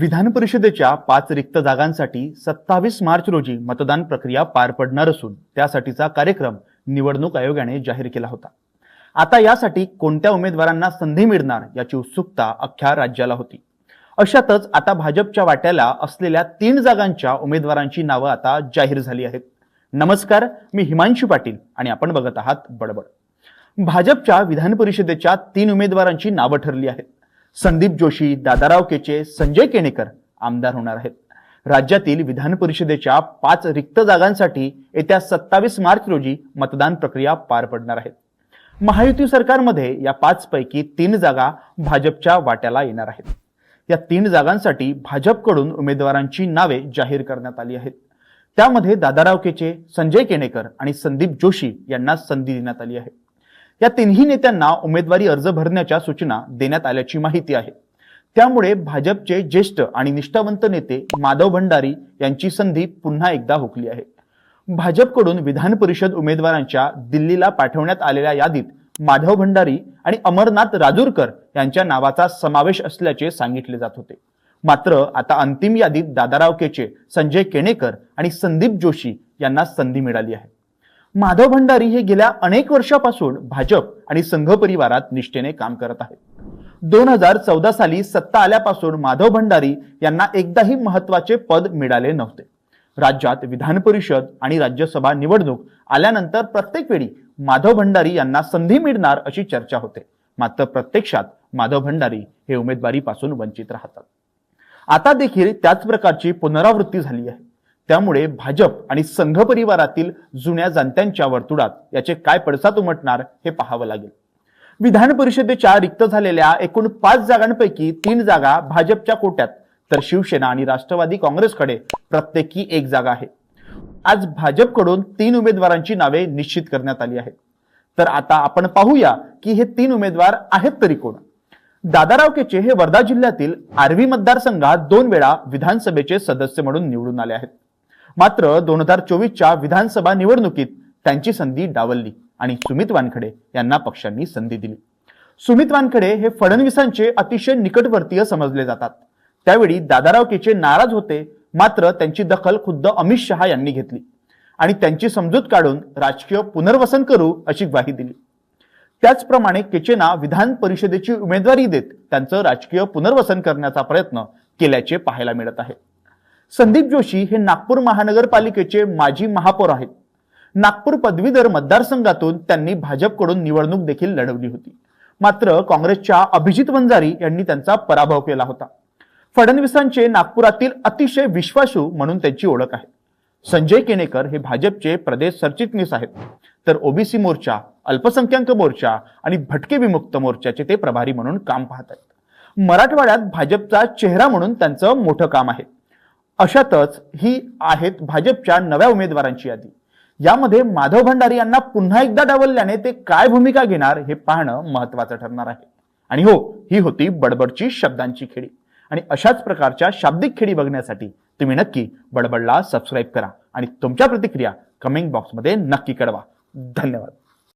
विधान परिषदेच्या पाच रिक्त जागांसाठी सत्तावीस मार्च रोजी मतदान प्रक्रिया पार पडणार असून त्यासाठीचा कार्यक्रम निवडणूक आयोगाने जाहीर केला होता. आता यासाठी कोणत्या उमेदवारांना संधी मिळणार याची उत्सुकता अख्ख्या राज्याला होती. अशातच आता भाजपच्या वाट्याला असलेल्या तीन जागांच्या उमेदवारांची नावं आता जाहीर झाली आहेत. नमस्कार मी हिमांशू पाटील आणि आपण बघत आहात बडबड. भाजपच्या विधान परिषदेच्या तीन उमेदवारांची नावं ठरली आहेत. संदीप जोशी दादाराव केचे संजय केणेकर आमदार होणार आहेत. राज्यातील विधान परिषदेच्या पाच रिक्त जागांसाठी येत्या सत्तावीस मार्च रोजी मतदान प्रक्रिया पार पडणार आहेत महायुती सरकारमध्ये या पाच पैकी तीन जागा भाजपच्या वाट्याला येणार आहेत. या तीन जागांसाठी भाजपकडून उमेदवारांची नावे जाहीर करण्यात आली आहेत. त्यामध्ये दादाराव केचे संजय केणेकर आणि संदीप जोशी यांना संधी देण्यात आली आहे. या तिन्ही नेत्यांना उमेदवारी अर्ज भरण्याच्या सूचना देण्यात आल्याची माहिती आहे. त्यामुळे भाजपचे ज्येष्ठ आणि निष्ठावंत नेते माधव भंडारी यांची संधी पुन्हा एकदा हुकली आहे. भाजपकडून विधान परिषद उमेदवारांच्या दिल्लीला पाठवण्यात आलेल्या यादीत माधव भंडारी आणि अमरनाथ राजूरकर यांच्या नावाचा समावेश असल्याचे सांगितले जात होते. मात्र आता अंतिम यादीत दादाराव केचे संजय केणेकर आणि संदीप जोशी यांना संधी मिळाली आहे. माधव भंडारी हे गेल्या अनेक वर्षापासून भाजप आणि संघ परिवारात निष्ठेने काम करत आहेत. दोन हजार चौदा साली सत्ता आल्यापासून माधव भंडारी यांना एकदाही महत्त्वाचे पद मिळाले नव्हते. राज्यात विधान परिषद आणि राज्यसभा निवडणूक आल्यानंतर प्रत्येक वेळी माधव भंडारी यांना संधी मिळणार अशी चर्चा होते. मात्र प्रत्यक्षात माधव भंडारी हे उमेदवारीपासून वंचित राहतात. आता देखील त्याच प्रकारची पुनरावृत्ती झाली आहे. त्यामुळे भाजप आणि संघ परिवारातील जुन्या जाणत्यांच्या वर्तुळात याचे काय पडसाद उमटणार हे पाहावं लागेल. विधान परिषदेच्या रिक्त झालेल्या एकूण पाच जागांपैकी तीन जागा भाजपच्या कोट्यात तर शिवसेना आणि राष्ट्रवादी काँग्रेसकडे प्रत्येकी एक जागा आहे. आज भाजपकडून तीन उमेदवारांची नावे निश्चित करण्यात आली आहेत. तर आता आपण पाहूया की हे तीन उमेदवार आहेत तरी कोण? दादाराव केचे हे वर्धा जिल्ह्यातील आर्वी मतदारसंघात दोन वेळा विधानसभेचे सदस्य म्हणून निवडून आले आहेत. मात्र दोन हजार चोवीसच्या विधानसभा निवडणुकीत त्यांची संधी डावलली आणि सुमित वानखडे यांना पक्षांनी संधी दिली. सुमित वानखडे हे फडणवीसांचे अतिशय निकटवर्तीय समजले जातात. त्यावेळी दादाराव केचे नाराज होते मात्र त्यांची दखल खुद्द अमित शहा यांनी घेतली आणि त्यांची समजूत काढून राजकीय पुनर्वसन करू अशी ग्वाही दिली. त्याचप्रमाणे केचेना विधान परिषदेची उमेदवारी देत त्यांचं राजकीय पुनर्वसन करण्याचा प्रयत्न केल्याचे पाहायला मिळत आहे. संदीप जोशी हे नागपूर महानगरपालिकेचे माजी महापौर आहेत. नागपूर पदवीधर मतदारसंघातून त्यांनी भाजपकडून निवडणूक देखील लढवली होती. मात्र काँग्रेसच्या अभिजित वंजारी यांनी त्यांचा पराभव केला होता. फडणवीसांचे नागपुरातील अतिशय विश्वासू म्हणून त्यांची ओळख आहे. संजय केणेकर हे भाजपचे प्रदेश सरचिटणीस आहेत. तर ओबीसी मोर्चा अल्पसंख्याक मोर्चा आणि भटके विमुक्त मोर्चाचे ते प्रभारी म्हणून काम पाहत आहेत. मराठवाड्यात भाजपचा चेहरा म्हणून त्यांचं मोठं काम आहे. अशातच ही आहेत भाजपच्या नव्या उमेदवारांची यादी. यामध्ये माधव भंडारी यांना पुन्हा एकदा डावलल्याने ते काय भूमिका घेणार हे पाहणं महत्वाचं ठरणार आहे. आणि हो ही होती बडबडची शब्दांची खेळी. आणि अशाच प्रकारच्या शाब्दिक खेळी बघण्यासाठी तुम्ही नक्की बडबडला सबस्क्राईब करा. आणि तुमच्या प्रतिक्रिया कमेंट बॉक्समध्ये नक्की कळवा. धन्यवाद.